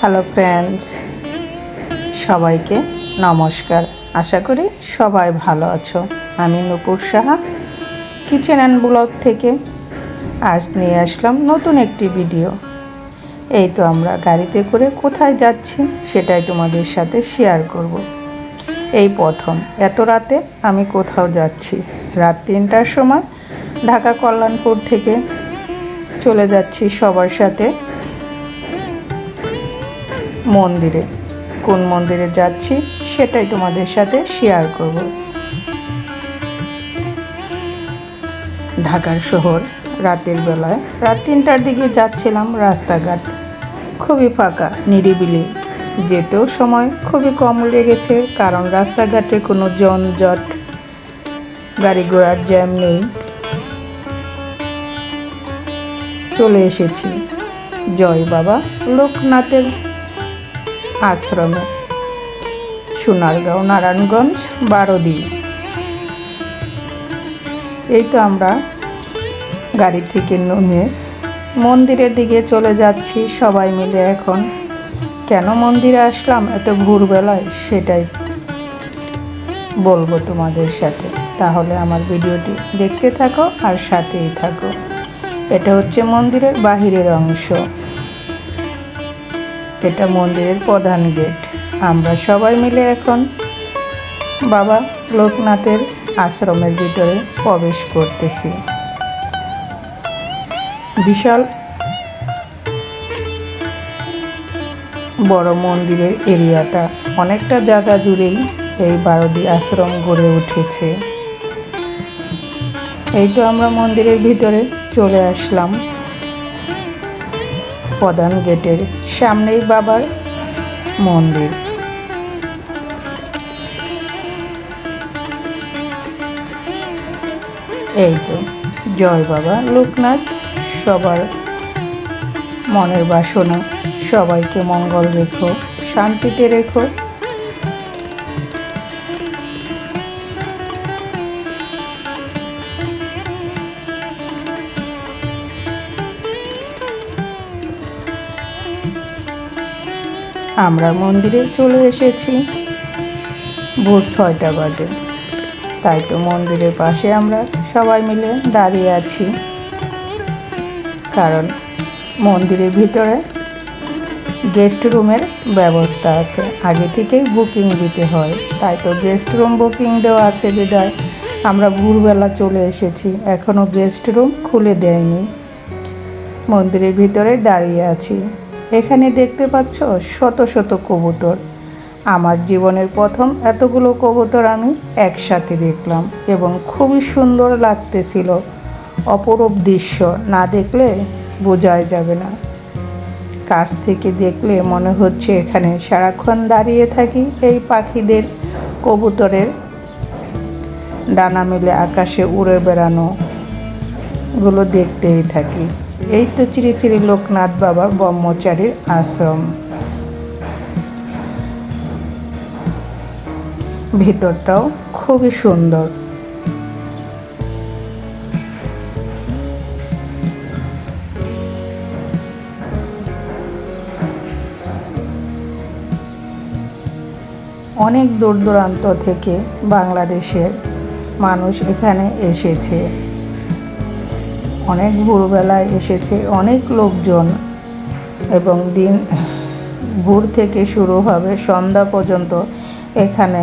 Hello friends সবাইকে নমস্কার। আশা করি সবাই ভালো আছো। আমি Nupur Saha kitchen and blog থেকে আজ নিয়ে আসলাম নতুন একটি ভিডিও এই তো আমরা গাড়িতে করে কোথায় যাচ্ছি সেটাই তোমাদের সাথে শেয়ার করব। এই প্রথম, এত রাতে আমি কোথাও যাচ্ছি। রাত তিনটার সময় ঢাকা কল্যাণপুর থেকে চলে যাচ্ছি সবার সাথে। মন্দিরে। কোন মন্দিরে যাচ্ছি সেটাই তোমাদের সাথে শেয়ার করব। ঢাকার শহর রাতের বেলায়। রাত তিনটার দিকে যাচ্ছিলাম রাস্তাঘাট। খুবই ফাঁকা, নিরিবিলি। যেতেও সময় খুবই কম লেগেছে কারণ রাস্তাঘাটে কোনো জনজট গাড়ি ঘোড়ার জ্যাম নেই। চলে এসেছি। জয় বাবা, লোকনাথের আশ্রমে। সোনারগাঁও, নারায়ণগঞ্জ, বারোদি। এই তো আমরা গাড়ি থেকে নেমে মন্দিরের দিকে চলে যাচ্ছি। সবাই মিলে এখন কেন মন্দিরে আসলাম এত ভোরবেলায় সেটাই বলব তোমাদের সাথে। তাহলে আমার ভিডিওটি দেখতে থাকো আর সাথেই থাকো। এটা হচ্ছে মন্দিরের বাহিরের অংশ। এটা মন্দিরের প্রধান গেট। আমরা সবাই মিলে এখন বাবা লোকনাথের আশ্রমের ভিতরে প্রবেশ করতেছি। বিশাল বড় মন্দিরের এরিয়াটা। অনেকটা জায়গা জুড়েই এই বারোদি আশ্রম গড়ে উঠেছে। এই তো আমরা মন্দিরের ভিতরে চলে আসলাম। প্রধান গেটের সামনেই বাবার মন্দির। এই তো, জয় বাবা, লোকনাথ, সবার মনের বাসনা, সবাইকে মঙ্গল রেখো, শান্তিতে রেখো। আমরা মন্দিরে চলে এসেছি। ভোর ছয়টা বাজে। তাই তো মন্দিরের পাশে আমরা সবাই মিলে দাঁড়িয়ে আছি। কারণ মন্দিরের ভিতরে গেস্ট রুমের ব্যবস্থা আছে। আগে থেকেই বুকিং দিতে হয়। তাই তো গেস্ট রুম বুকিং দেওয়া আছে বিদায়। আমরা ভোরবেলা চলে এসেছি। এখনও গেস্ট রুম খুলে দেয়নি। মন্দিরের ভিতরে দাঁড়িয়ে আছি। এখানে দেখতে পাচ্ছ শত শত কবুতর। আমার জীবনের প্রথম এতগুলো কবুতর আমি একসাথে দেখলাম এবং খুবই সুন্দর লাগতেছিল। অপরূপ দৃশ্য না দেখলে বোঝাই যাবে না। কাছ থেকে দেখলে মনে হচ্ছে এখানে সারাক্ষণ দাঁড়িয়ে থাকি এই পাখিদের কবুতরের। ডানা মেলে আকাশে উড়ে বেড়ানো গুলো দেখতেই থাকি। এই তো চিরি চিরি লোকনাথ বাবার ব্রহ্মচারীর আশ্রম। ভিতরটাও খুবই সুন্দর। অনেক দূর দূরান্ত থেকে বাংলাদেশের মানুষ এখানে এসেছে। অনেক ভোরবেলায় এসেছে অনেক লোকজন এবং দিন ভোর থেকে শুরু হবে সন্ধ্যা পর্যন্ত এখানে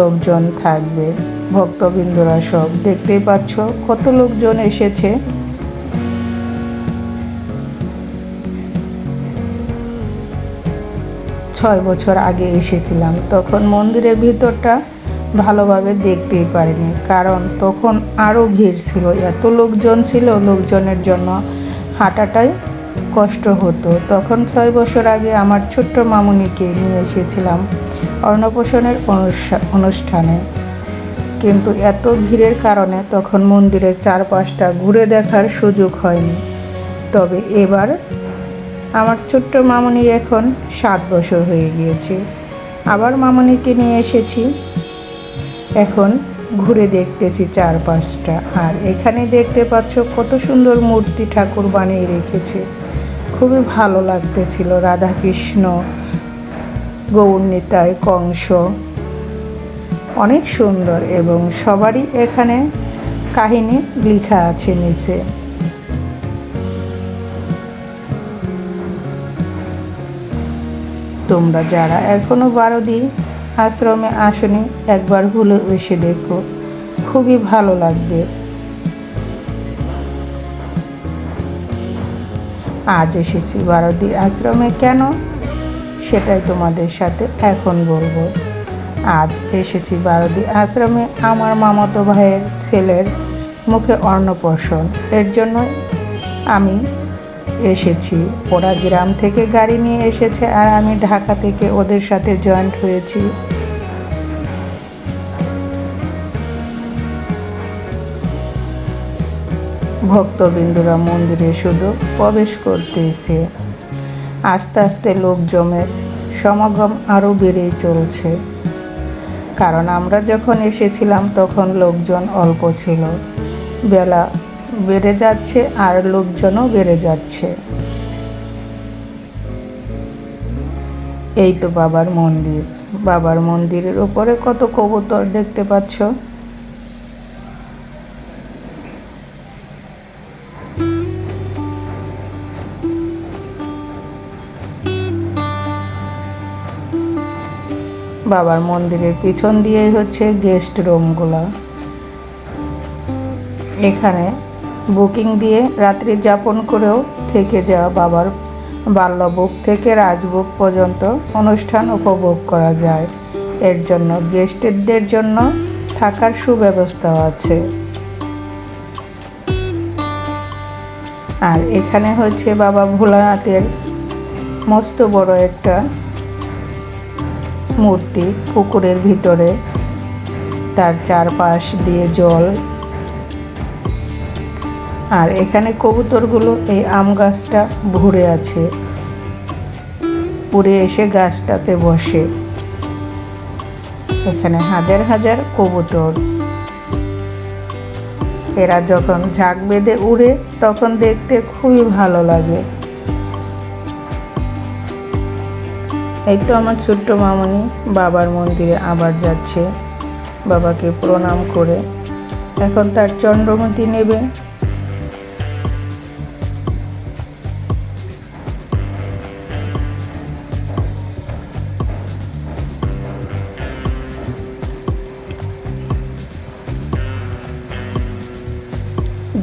লোকজন থাকবে, ভক্তবৃন্দরা সব। দেখতেই পাচ্ছ কত লোকজন এসেছে। ছয় বছর আগে এসেছিলাম, তখন মন্দিরের ভিতরটা ভালোভাবে দেখতেই পারিনি। কারণ তখন আরও ভিড় ছিল। এত লোকজন ছিল, লোকজনের জন্য হাঁটাটাই কষ্ট হতো। তখন ছয় বছর আগে আমার ছোট্ট মামুনিকে নিয়ে এসেছিলাম অন্নপ্রাশনের অনুষ্ঠানে। কিন্তু এত ভিড়ের কারণে তখন মন্দিরের চারপাশটা ঘুরে দেখার সুযোগ হয়নি। তবে এবার আমার ছোট্ট মামুনি এখন সাত বছর হয়ে গিয়েছে। আবার মামুনিকে নিয়ে এসেছি এখন ঘুরে দেখতেছি চারপাশটা। আর এখানে দেখতে পাচ্ছ কত সুন্দর মূর্তি ঠাকুর বানিয়ে রেখেছে। খুবই ভালো লাগতেছিল রাধাকৃষ্ণ গৌরনীতায় কংস। অনেক সুন্দর এবং সবারই এখানে কাহিনী লেখা আছে নিচে। তোমরা যারা এখনও বারোদি আশ্রমে আসনি, একবার হলে এসে দেখো। খুবই ভালো লাগবে। আজ এসেছি বারোদি আশ্রমে কেন? সেটাই তোমাদের সাথে এখন বলব। আজ এসেছি বারোদি আশ্রমে আমার মামাতো ভাইয়ের ছেলের মুখে অন্নপ্রাশন। এর জন্য আমি এসেছি। ওরা গ্রাম থেকে গাড়ি নিয়ে এসেছে আর আমি ঢাকা থেকে ওদের সাথে জয়েন্ট হয়েছি। ভক্তবিন্দুরা মন্দিরে শুধু প্রবেশ করতেছে। আস্তে আস্তে লোক জমের সমাগম আরও বেড়েই চলছে। কারণ আমরা যখন এসেছিলাম তখন লোকজন অল্প ছিল। বেলা বেড়ে যাচ্ছে আর লোকজনও বেড়ে যাচ্ছে। এই তো বাবার মন্দির। বাবার মন্দিরের ওপরে কত কবুতর দেখতে পাচ্ছ? বাবার মন্দিরের পিছন দিয়েই হচ্ছে গেস্ট রুমগুলো এখানে বুকিং দিয়ে রাত্রি যাপন করেও থেকে যাওয়া বাবার বাল্যবুক থেকে রাজবুক পর্যন্ত অনুষ্ঠান উপভোগ করা যায়। এর জন্য গেস্টদের জন্য থাকার সুব্যবস্থাও আছে। আর এখানে হচ্ছে বাবা ভোলানাথের মস্ত বড় একটা মূর্তি পুকুরের ভিতরে। তার চারপাশ দিয়ে জল আর এখানে কবুতরগুলো এই আম গাছটা ভরে আছে। উড়ে এসে গাছটাতে বসে। এখানে হাজার হাজার কবুতর। এরা যখন ঝাঁক বেঁধে উড়ে, তখন দেখতে খুবই ভালো লাগে। এই তো আমার ছোট্ট মামনি বাবার মন্দিরে আবার যাচ্ছে। বাবাকে প্রণাম করে। এখন তার চন্দ্রমতি নেবে।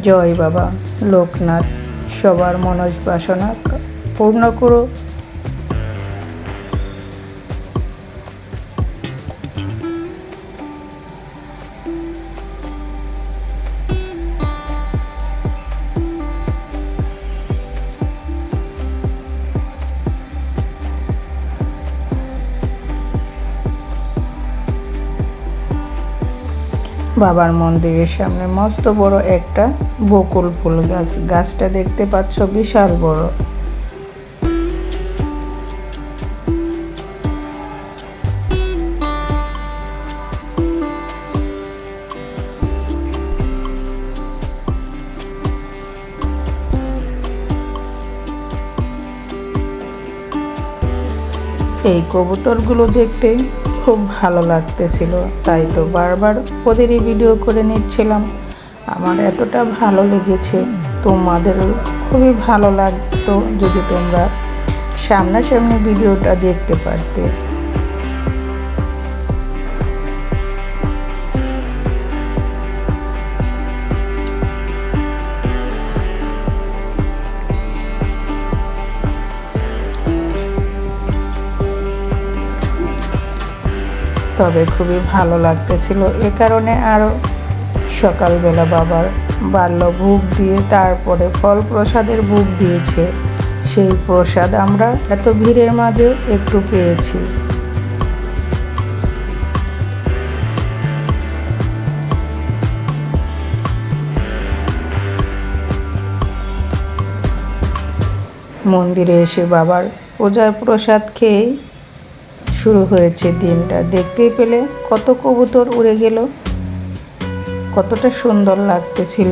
জয় বাবা লোকনাথ সবার মনোজ বাসনা পূর্ণ করো। বাবার মন্দিরের সামনে মস্ত বড় একটা বকুল ফুল গাছ। গাছটা দেখতে পাচ্ছ বিশাল বড়। এই কবুতরগুলো দেখতে খুব ভালো লাগতেছিল, তাই তো বারবার ওদেরই ভিডিও করে নিচ্ছিলাম। আমার এতটা ভালো লেগেছে, তোমাদেরও খুবই ভালো লাগতো যদি তোমরা সামনাসামনি ভিডিওটা দেখতে পারতে। তবে খুবই ভালো লাগতেছিল। এ কারণে আরও সকালবেলা বাবার বাল্য ভোগ দিয়ে তারপরে ফল প্রসাদের ভোগ দিয়েছে। সেই প্রসাদ আমরা এত ভিড়ের মাঝেও একটু পেয়েছি। মন্দিরে এসে বাবার পূজার প্রসাদ খেয়েই শুরু হয়েছে দিনটা। দেখতেই পেলে কত কবুতর উড়ে গেল, কতটা সুন্দর লাগতেছিল।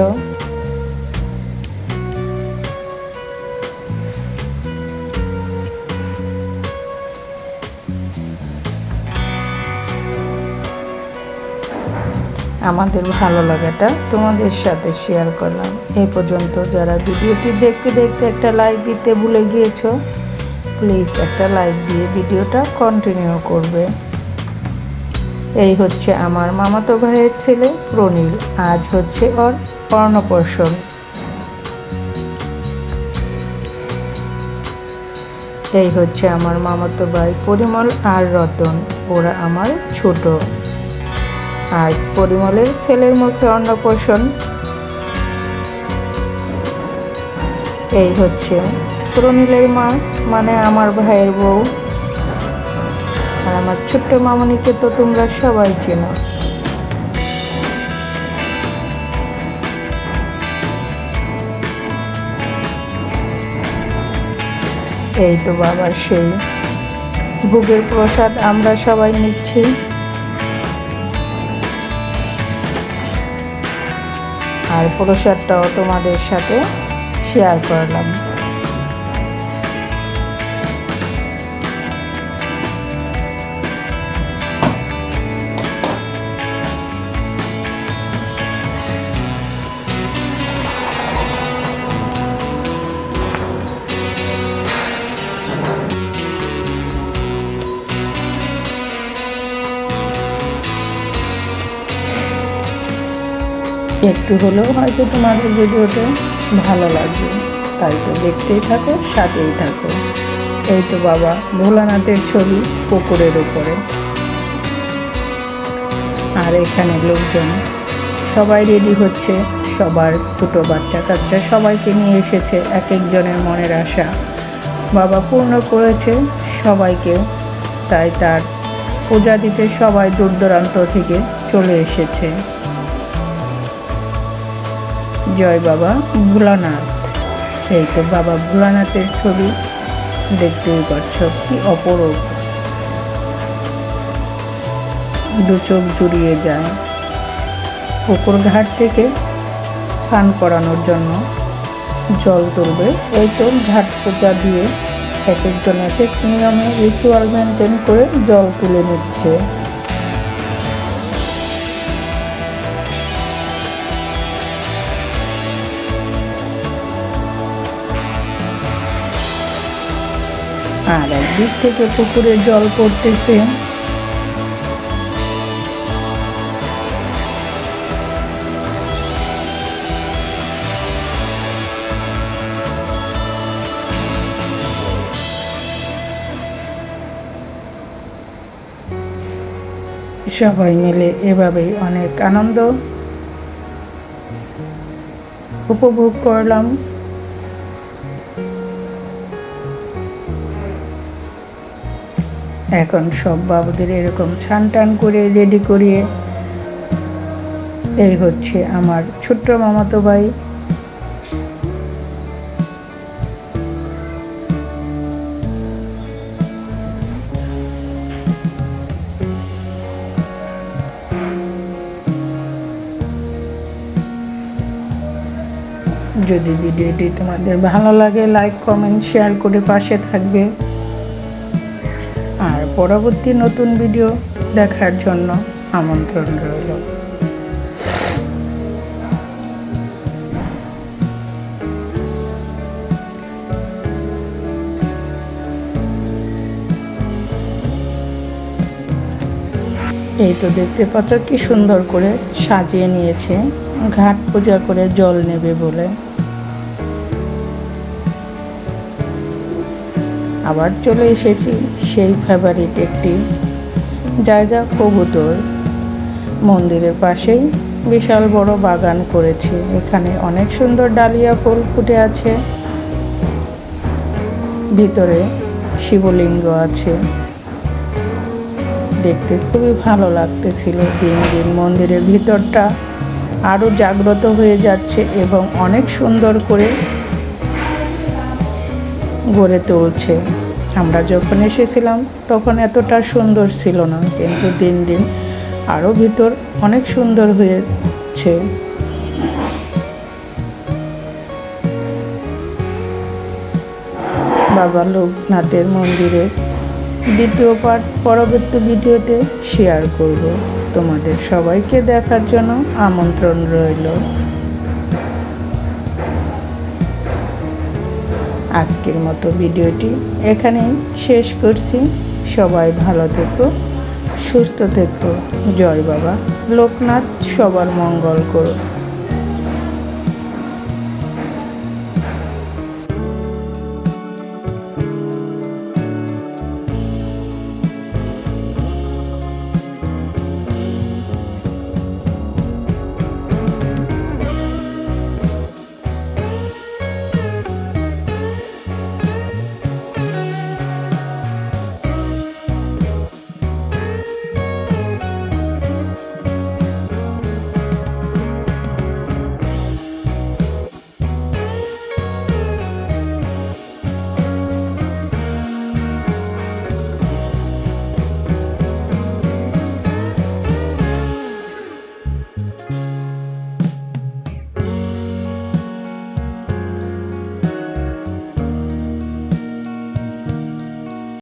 আমাদের ভালো লাগাটা তোমাদের সাথে শেয়ার করলাম। এ পর্যন্ত যারা ভিডিওটি দেখতে দেখতে একটা লাইক দিতে ভুলে গিয়েছো প্লিজ একটা লাইক দিয়ে ভিডিওটা কন্টিনিউ করবে। এই হচ্ছে আমার মামাতো ভাইয়ের ছেলে প্রনীল আজ হচ্ছে ওর অন্নপ্রাশন। এই হচ্ছে আমার মামাতো ভাই পরিমল আর রতন, ওরা আমার ছোট। আজ পরিমলের ছেলের মুখে অন্নপ্রাশন। এই হচ্ছে প্রনীলের মা মানে আমার ভাইয়ের বউ। আর আমার ছোট্ট মামনিকে তো তোমরা সবাই চেনো। এই তো বাবার সেই। ভোগের প্রসাদ আমরা সবাই নিচ্ছি। আর প্রসাদটাও তোমাদের সাথে শেয়ার করলাম। একটু হলেও হয়তো তোমাদের ভিডিওটা ভালো লাগবে তাই তো দেখতেই থাকো, সাথেই থাকো। এই তো বাবা, ভোলানাথের ছবি পুকুরের উপরে। আর এখানে লোকজন, সবাই রেডি হচ্ছে, সবার ছোটো বাচ্চা কাচ্চা সবাইকে নিয়ে এসেছে, এক একজনের মনের আশা। বাবা পূর্ণ করেছে সবাইকে, তাই তার পূজা দিতে সবাই দূর দূরান্ত থেকে চলে এসেছে। জয় বাবা ভোলানাথ। সেই তো বাবা ভোলানাথের ছবি দেখতেই পাচ্ছ, কি অপরূপ। দু চোখ জুড়িয়ে যায়। পুকুর ঘাট থেকে স্নান করানোর জন্য জল তুলবে। এই তো ঘাট পূজা দিয়ে এক একজন এক এক নিয়মে রিচুয়াল মেনটেন করে জল তুলে নিচ্ছে। আর একদিক থেকে পুকুরে জল পড়তেছে। সবাই মিলে এভাবেই অনেক আনন্দ উপভোগ করলাম। এখন সব বাবুদের এরকম ছান টান করে রেডি করিয়ে এই হচ্ছে আমার ছোট্ট মামাতো ভাই। যদি ভিডিওটি তোমাদের ভালো লাগে লাইক কমেন্ট শেয়ার করে পাশে থাকবে। আর পরবর্তী নতুন ভিডিও দেখার জন্য আমন্ত্রণ রইল। এই তো দেখতে পাচ্ছ কি সুন্দর করে সাজিয়ে নিয়েছে। ঘাট পূজা করে জল নেবে বলে। আবার চলে এসেছি সেই ফেভারিট একটি জায়গা কবুতর। মন্দিরের পাশেই বিশাল বড় বাগান করেছে। এখানে অনেক সুন্দর ডালিয়া ফুল ফুটে আছে। ভিতরে শিবলিঙ্গ আছে। দেখতে খুবই ভালো লাগতেছিল। দিন দিন মন্দিরের ভিতরটা আরও জাগ্রত হয়ে যাচ্ছে এবং অনেক সুন্দর করে গড়ে তুলছে। আমরা যখন এসেছিলাম, তখন এতটা সুন্দর ছিল না, কিন্তু দিন দিন আরও ভিতর অনেক সুন্দর হয়েছে। বাবা লোকনাথের মন্দিরে দ্বিতীয় পার্ট পরবর্তী ভিডিওতে শেয়ার করব। তোমাদের সবাইকে দেখার জন্য আমন্ত্রণ রইল। আজকের মতো ভিডিওটি এখানেই শেষ করছি। সবাই ভালো থেকো, সুস্থ থেকো। জয় বাবা। লোকনাথ সবার মঙ্গল করো